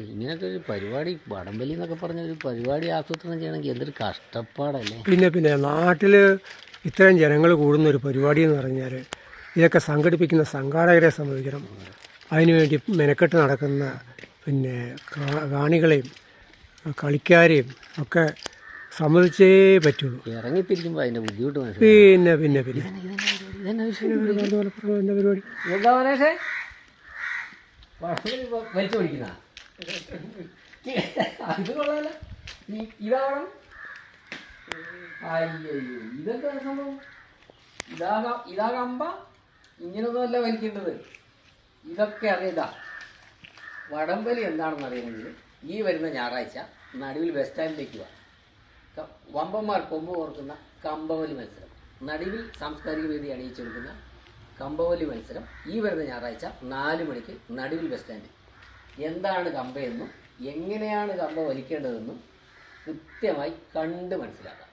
ഇങ്ങനത്തെ ഒരു പരിപാടി വടംവലി എന്നൊക്കെ പറഞ്ഞ ഒരു പരിപാടി ആസൂത്രണം ചെയ്യണമെങ്കിൽ എന്തൊരു കഷ്ടപ്പാടല്ലേ? പിന്നെ പിന്നെ നാട്ടിൽ ഇത്രയും ജനങ്ങൾ കൂടുന്ന ഒരു പരിപാടി എന്ന് പറഞ്ഞാൽ ഇതൊക്കെ സംഘടിപ്പിക്കുന്ന സംഘാടകരെ സംബന്ധിക്കണം. അതിനുവേണ്ടി മെനക്കെട്ട് നടക്കുന്ന പിന്നെ കാണികളെയും കളിക്കാരെയും ഒക്കെ സമ്മതിച്ചേ പറ്റുള്ളൂ. ഇറങ്ങിത്തിരിക്കുമ്പോൾ അതിന്റെ ബുദ്ധിമുട്ട് പിന്നെ പിന്നെ പിന്നെ. പരിപാടി വലിച്ചു പിടിക്കുന്ന അത് കൊള്ളാല. ഇതാവണം അയ്യോ ഇതെന്താ സംഭവം? ഇതാ ക- ഇതാ കമ്പ ഇങ്ങനൊന്നുമല്ല വലിക്കേണ്ടത്. ഇതൊക്കെ അറിയതാ. വടംവലി എന്താണെന്ന് അറിയണമെങ്കിൽ ഈ വരുന്ന ഞായറാഴ്ച നടുവിൽ ബസ് സ്റ്റാൻഡിലേക്ക് വാ. വമ്പന്മാർ കൊമ്പ് ഓർക്കുന്ന കമ്പവലി മത്സരം. നടുവിൽ സാംസ്കാരിക വേദി അണിയിച്ചെടുക്കുന്ന കമ്പവലി മത്സരം ഈ വരുന്ന ഞായറാഴ്ച നാല് മണിക്ക് നടുവിൽ ബസ് സ്റ്റാൻഡിൽ എന്താണ് കമ്പയെന്നും എങ്ങനെയാണ് കമ്പ വലിക്കേണ്ടതെന്നും കൃത്യമായി കണ്ട് മനസ്സിലാക്കാം.